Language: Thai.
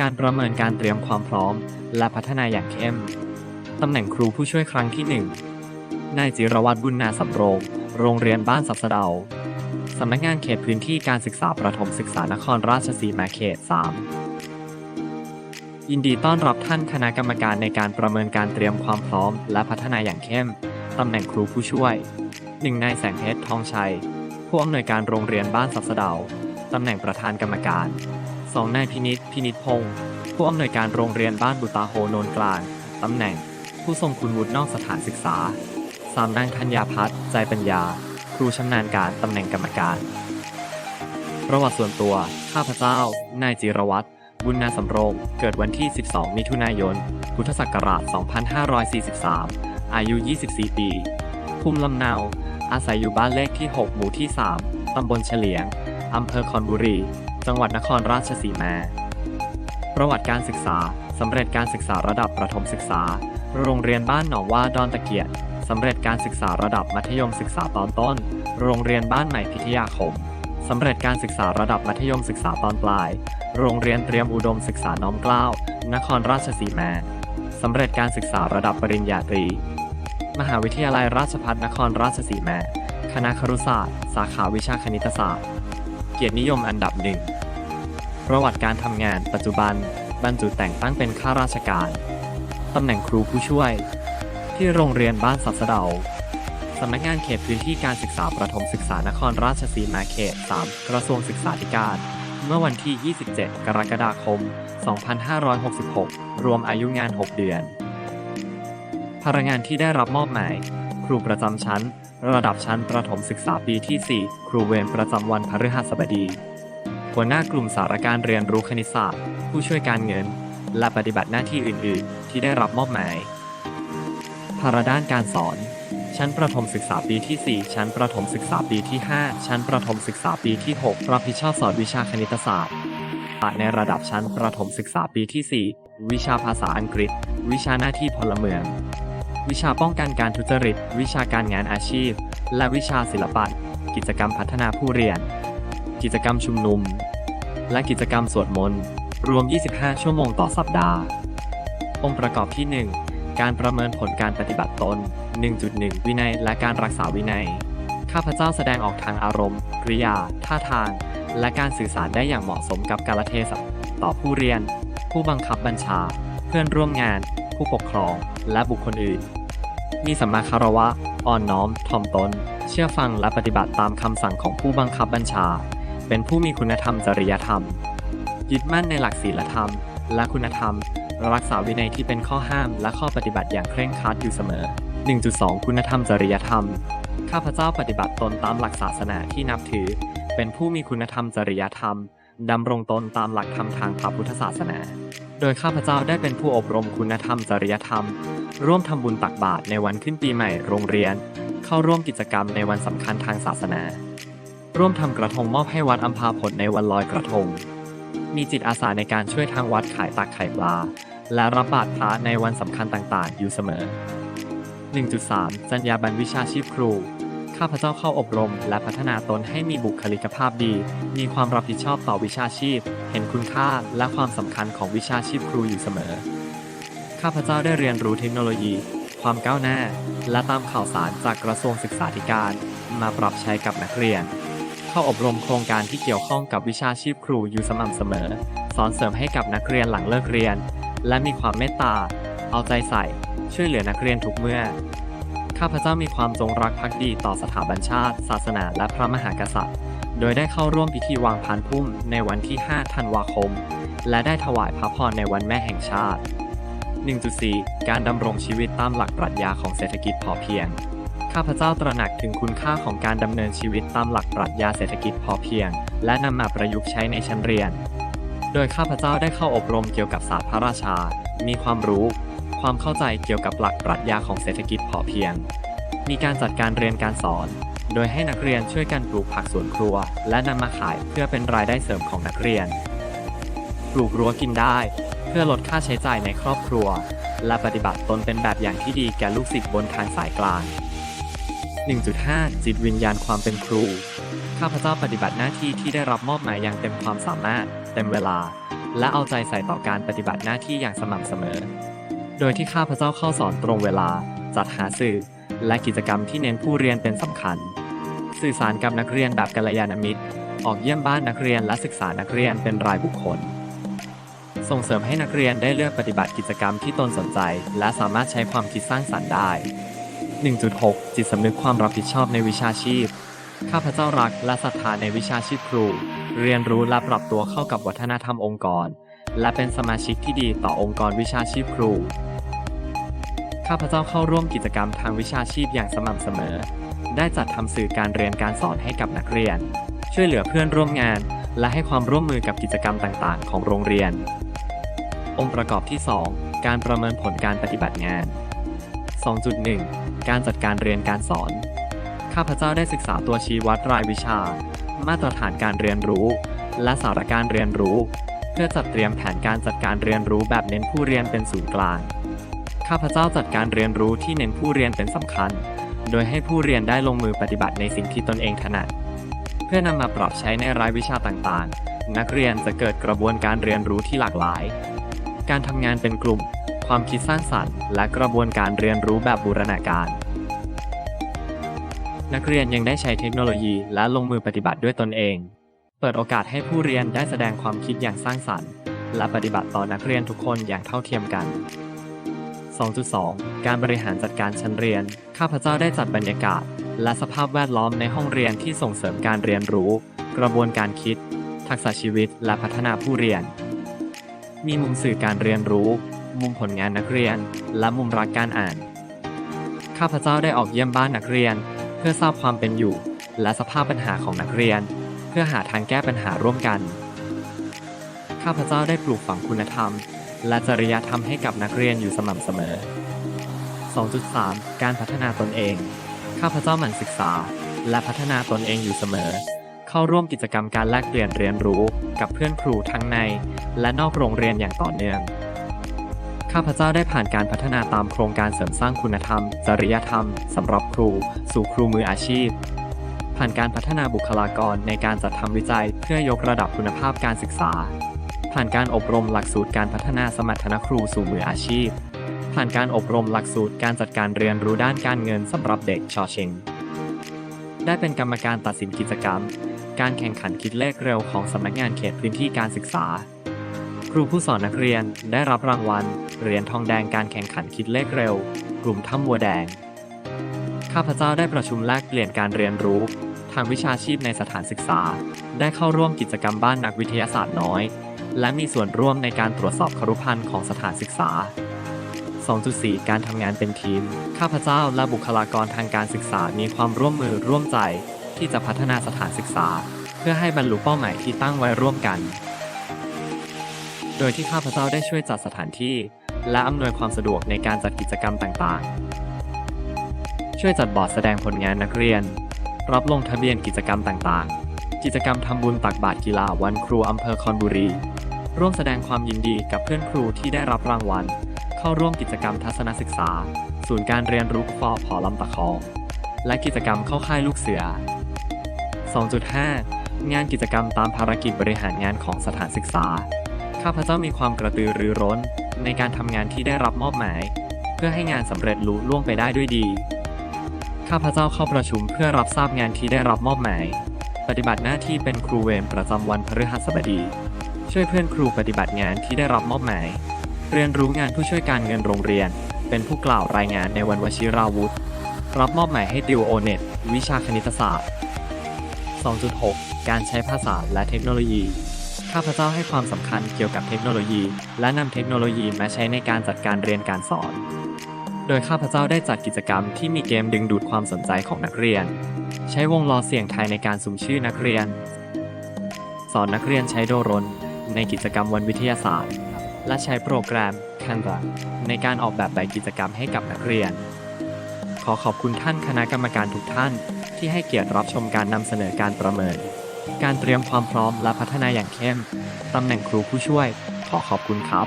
การประเมินการเตรียมความพร้อม และพัฒนาอย่างเข้ม ตำแหน่งครูผู้ช่วยครั้งที่ 1 นายจิรวัตรบุญนาสำโรง โรงเรียนบ้านสับสะเดา สำนักงานเขตพื้นที่การศึกษาประถมศึกษานครราชสีมาเขต 3 ยินดีต้อนรับท่านคณะกรรมการในการประเมินการเตรียมความพร้อม และพัฒนาอย่างเข้ม ตำแหน่งครูผู้ช่วย 1. นายแสงเพชรทองชัย ผู้อำนวยการโรงเรียนบ้านสับสะเดา ตำแหน่งประธานกรรมการ 2. นายพินิษพินิษพงศ์ผู้อำนวยการโรงเรียนบ้านบุตาโฮโนนกลาง ตำแหน่ง ผู้ทรงคุณวุฒินอกสถานศึกษา 3. นางธัญญาพัฒน์ใจปัญญา ครูชำนาญการตำแหน่งกรรมการ ประวัติส่วนตัว ข้าพเจ้า นายจิรวัตรบุญนาสำโรงเกิดวันที่ 12 มิถุนายน พุทธศักราช 2543 อายุ 24 ปี ภูมิลำเนา อาศัยอยู่บ้านเลขที่ 6 หมู่ที่ 3 ตำบลเฉลียง อำเภอคอนบุรี จังหวัดนครราชสีมา ประวัติการศึกษา สำเร็จการศึกษาระดับประถมศึกษา โรงเรียนบ้านหนองว่าดอนตะเกียบสำเร็จการศึกษาระดับมัธยมศึกษาตอนต้น โรงเรียนบ้านใหม่พิทยาคม สำเร็จการศึกษาระดับมัธยมศึกษาตอนปลาย โรงเรียนเตรียมอุดมศึกษาน้อมเกล้า นครราชสีมา สำเร็จการศึกษาระดับปริญญาตรี มหาวิทยาลัยราชภัฏนครราชสีมา คณะครุศาสตร์ สาขาวิชาคณิตศาสตร์ กียรตินิยมอันดับหนึ่ง ประวัติการทำงานปัจจุบันบรรจุแต่งตั้งเป็นข้าราชการ ตำแหน่งครูผู้ช่วย ที่โรงเรียนบ้านสับสะเดาสำนักงานเขตพื้นที่การศึกษาประถมศึกษานครราชสีมาเขต 3 กระทรวงศึกษาธิการ เมื่อวันที่ 27 กรกฎาคม 2566 รวมอายุงาน 6 เดือนภารงานที่ได้รับมอบหมาย ครูประจำชั้น ระดับชั้นประถมศึกษาปีที่ 4 ครูเวรประจำวันพฤหัสบดี หัวหน้ากลุ่มสารการเรียนรู้คณิตศาสตร์ ผู้ช่วยการเงิน และปฏิบัติหน้าที่อื่น ๆ ที่ได้รับมอบหมาย ภาระด้านการสอน ชั้นประถมศึกษาปีที่ 4 ชั้นประถมศึกษาปีที่ 5 ชั้นประถมศึกษาปีที่ 6 รับผิดชอบสอนวิชาคณิตศาสตร์ในระดับชั้นประถมศึกษาปีที่ 4 วิชาภาษาอังกฤษ วิชาหน้าที่พลเมือง วิชาป้องกันการทุจริต วิชาการงานอาชีพ และวิชาศิลปะ กิจกรรมพัฒนาผู้เรียน กิจกรรมชุมนุม และกิจกรรมสวดมนต์ รวม 25 ชั่วโมงต่อสัปดาห์ องค์ประกอบที่ 1 การประเมินผลการปฏิบัติตน 1.1 วินัย และการรักษาวินัย ข้าพเจ้าแสดงออกทางอารมณ์ กริยา ท่าทาง และการสื่อสารได้อย่างเหมาะสมกับกาลเทศะต่อผู้เรียน ผู้บังคับบัญชา เพื่อนร่วมงาน ผู้ปกครอง และบุคคลอื่น มีสัมมาคารวะ อ่อนน้อม ถ่อมตน เชื่อฟังและปฏิบัติตามคำสั่งของผู้บังคับบัญชา เป็นผู้มีคุณธรรมจริยธรรม ยึดมั่นในหลักศีลธรรม และคุณธรรม รักษาวินัยที่เป็นข้อห้ามและข้อปฏิบัติอย่างเคร่งครัดอยู่เสมอ 1.2 คุณธรรมจริยธรรม ข้าพเจ้าปฏิบัติตนตามหลักศาสนาที่นับถือ เป็นผู้มีคุณธรรมจริยธรรม ดำรงตนตามหลักธรรมทางพระพุทธศาสนา โดยข้าพเจ้าได้เป็นผู้อบรมคุณธรรมจริยธรรม ร่วมทำบุญตักบาตรในวันขึ้นปีใหม่โรงเรียน เข้าร่วมกิจกรรมในวันสำคัญทางศาสนา ร่วมทำกระทงมอบให้วัดอัมพาผลในวันลอยกระทง มีจิตอาสาในการช่วยทางวัดขายตักไข่ปลา และรับบาตรพระในวันสำคัญต่างๆ อยู่เสมอ 1.3 จรรยาบรรณวิชาชีพครู ข้าพเจ้าเข้าอบรม และพัฒนาตนให้มีบุคลิกภาพดี มีความรับผิดชอบต่อวิชาชีพ เห็นคุณค่าและความสำคัญของวิชาชีพครูอยู่เสมอ ข้าพเจ้าได้เรียนรู้เทคโนโลยี ความก้าวหน้า และตามข่าวสารจากกระทรวงศึกษาธิการ มาปรับใช้กับนักเรียน เข้าอบรมโครงการที่เกี่ยวข้องกับวิชาชีพครูอยู่สม่ำเสมอ สอนเสริมให้กับนักเรียนหลังเลิกเรียน และมีความเมตตา เอาใจใส่ ช่วยเหลือนักเรียนทุกเมื่อ ข้าพเจ้ามีความจงรักภักดีต่อสถาบันชาติ ศาสนาและพระมหากษัตริย์ โดยได้เข้าร่วมพิธีวางพานพุ่มในวันที่ 5 ธันวาคม และได้ถวายพระพรในวันแม่แห่งชาติ 1.4 การดำรงชีวิตตามหลักปรัชญาของเศรษฐกิจพอเพียง ข้าพเจ้าตระหนักถึงคุณค่าของการดำเนินชีวิตตามหลักปรัชญาเศรษฐกิจพอเพียง และนำมาประยุกต์ใช้ในชั้นเรียน โดยข้าพเจ้าได้เข้าอบรมเกี่ยวกับศาสตร์พระราชา มีความรู้ ความเข้าใจเกี่ยวกับหลักปรัชญาของเศรษฐกิจพอเพียง มีการจัดการเรียนการสอน โดยให้นักเรียนช่วยกันปลูกผักสวนครัว และนำมาขายเพื่อเป็นรายได้เสริมของนักเรียน ปลูกรั้วกินได้ เพื่อลดค่าใช้จ่ายในครอบครัว และปฏิบัติตนเป็นแบบอย่างที่ดีแก่ลูกศิษย์บนทางสายกลาง 1.5 จิตวิญญาณความเป็นครู ข้าพเจ้าปฏิบัติหน้าที่ที่ได้รับมอบหมายอย่างเต็มความสามารถ เต็มเวลา และเอาใจใส่ต่อการปฏิบัติหน้าที่อย่างสม่ำเสมอ โดยที่ข้าพเจ้าเข้าสอนตรงเวลา จัดหาสื่อ และกิจกรรมที่เน้นผู้เรียนเป็นสำคัญ สื่อสารกับนักเรียนแบบกัลยาณมิตร ออกเยี่ยมบ้านนักเรียนและศึกษานักเรียนเป็นรายบุคคล ส่งเสริมให้นักเรียนได้เลือกปฏิบัติกิจกรรมที่ตนสนใจ และสามารถใช้ความคิดสร้างสรรค์ได้ 1.6 จิตสำนึกความรับผิดชอบในวิชาชีพ ข้าพเจ้ารักและศรัทธาในวิชาชีพครู เรียนรู้และปรับตัวเข้ากับวัฒนธรรมองค์กร และเป็นสมาชิกที่ดีต่อองค์กรวิชาชีพครู ข้าพเจ้าเข้าร่วมกิจกรรมทางวิชาชีพอย่างสม่ำเสมอ ได้จัดทำสื่อการเรียนการสอนให้กับนักเรียน ช่วยเหลือเพื่อนร่วมงาน และให้ความร่วมมือกับกิจกรรมต่างๆ ของโรงเรียน องค์ประกอบที่ 2 การประเมินผลการปฏิบัติงาน 2.1 การจัดการเรียนการสอน ข้าพเจ้าได้ศึกษาตัวชี้วัดรายวิชา มาตรฐานการเรียนรู้ และสาระการเรียนรู้ พื่อจัดเตรียมแผนการจัดการเรียนรู้แบบเน้นผู้เรียนเป็นศูนย์กลาง ข้าพเจ้าจัดการเรียนรู้ที่เน้นผู้เรียนเป็นสำคัญ โดยให้ผู้เรียนได้ลงมือปฏิบัติในสิ่งที่ตนเองถนัด เพื่อนำมาปรับใช้ในรายวิชาต่างๆ นักเรียนจะเกิดกระบวนการเรียนรู้ที่หลากหลาย การทำงานเป็นกลุ่ม ความคิดสร้างสรรค์ และกระบวนการเรียนรู้แบบบูรณาการ นักเรียนยังได้ใช้เทคโนโลยีและลงมือปฏิบัติด้วยตนเอง เปิดโอกาสให้ผู้เรียนได้แสดงความคิดอย่างสร้างสรรค์ และปฏิบัติต่อนักเรียนทุกคนอย่างเท่าเทียมกัน 2.2 การบริหารจัดการชั้นเรียน ข้าพเจ้าได้จัดบรรยากาศ และสภาพแวดล้อมในห้องเรียนที่ส่งเสริมการเรียนรู้ กระบวนการคิด ทักษะชีวิต และพัฒนาผู้เรียน มีมุมสื่อการเรียนรู้ มุมผลงานนักเรียน และมุมรักการอ่าน ข้าพเจ้าได้ออกเยี่ยมบ้านนักเรียน เพื่อทราบความเป็นอยู่ และสภาพปัญหาของนักเรียน เพื่อหาทางแก้ปัญหาร่วมกัน ข้าพเจ้าได้ปลูกฝังคุณธรรม และจริยธรรมให้กับนักเรียนอยู่สม่ำเสมอ 2.3 การพัฒนาตนเอง ข้าพเจ้าหมั่นศึกษา และพัฒนาตนเองอยู่เสมอ เข้าร่วมกิจกรรมการแลกเปลี่ยนเรียนรู้กับเพื่อนครูทั้งใน และนอกโรงเรียนอย่างต่อเนื่อง ข้าพเจ้าได้ผ่านการพัฒนาตามโครงการเสริมสร้างคุณธรรม จริยธรรมสำหรับครู สู่ครูมืออาชีพ ผ่านการพัฒนาบุคลากรในการจัดทำวิจัย เพื่อยกระดับคุณภาพการศึกษา ผ่านการอบรมหลักสูตรการพัฒนาสมรรถนะครูสู่มืออาชีพ ผ่านการอบรมหลักสูตรการจัดการเรียนรู้ด้านการเงินสำหรับเด็กชอเชงได้เป็นกรรมการตัดสินกิจกรรม การแข่งขันคิดเลขเร็วของสำนักงานเขตพื้นที่การศึกษา ครูผู้สอนนักเรียนได้รับรางวัลเหรียญทองแดงการแข่งขันคิดเลขเร็ว กลุ่มถ้ำวัวแดงข้าพเจ้าได้ประชุมแลกเปลี่ยนการเรียนรู้ ทางวิชาชีพในสถานศึกษา ได้เข้าร่วมกิจกรรมบ้านนักวิทยาศาสตร์น้อย และมีส่วนร่วมในการตรวจสอบครุพันธ์ของสถานศึกษา 2.4 การทำงานเป็นทีม ข้าพเจ้าและบุคลากรทางการศึกษามีความร่วมมือร่วมใจ ที่จะพัฒนาสถานศึกษา เพื่อให้บรรลุเป้าหมายที่ตั้งไว้ร่วมกัน โดยที่ข้าพเจ้าได้ช่วยจัดสถานที่ และอำนวยความสะดวกในการจัดกิจกรรมต่างๆ ช่วยจัดบอร์ดแสดงผลงานนักเรียน รับลงทะเบียนกิจกรรมต่างๆ กิจกรรมทำบุญตักบาตรกีฬาวันครูอำเภอคอนบุรี ร่วมแสดงความยินดีกับเพื่อนครูที่ได้รับรางวัล เข้าร่วมกิจกรรมทัศนศึกษา ศูนย์การเรียนรู้ฟอพอลำตะคอง และกิจกรรมเข้าค่ายลูกเสือ 2.5 งานกิจกรรมตามภารกิจบริหารงานของสถานศึกษา ข้าพเจ้ามีความกระตือรือร้นในการทำงานที่ได้รับมอบหมาย เพื่อให้งานสำเร็จลุล่วงไปได้ด้วยดี ข้าพเจ้าเข้าประชุมเพื่อรับทราบงานที่ได้รับมอบหมาย ปฏิบัติหน้าที่เป็นครูเวรประจำวันพฤหัสบดี ช่วยเพื่อนครูปฏิบัติงานที่ได้รับมอบหมาย เรียนรู้งานผู้ช่วยการเงินโรงเรียน เป็นผู้กล่าวรายงานในวันวชิราวุธ รับมอบหมายให้ติวโอเน็ตวิชาคณิตศาสตร์ 2.6 การใช้ภาษาและเทคโนโลยี ข้าพเจ้าให้ความสำคัญเกี่ยวกับเทคโนโลยี และนำเทคโนโลยีมาใช้ในการจัดการเรียนการสอน ดยข้าพเจ้าได้จัดกิจกรรมที่มีเกมดึงดูดความสนใจของนักเรียน ใช้วงล้อเสียงไทยในการสุ่มชื่อนักเรียน สอนนักเรียนใช้โดรน ในกิจกรรมวันวิทยาศาสตร์ และใช้โปรแกรม Canva ในการออกแบบใบกิจกรรมให้กับนักเรียน ขอขอบคุณท่านคณะกรรมการทุกท่าน ที่ให้เกียรติรับชมการนำเสนอการประเมิน การเตรียมความพร้อมและพัฒนาอย่างเข้มตำแหน่งครูผู้ช่วย ขอขอบคุณครับ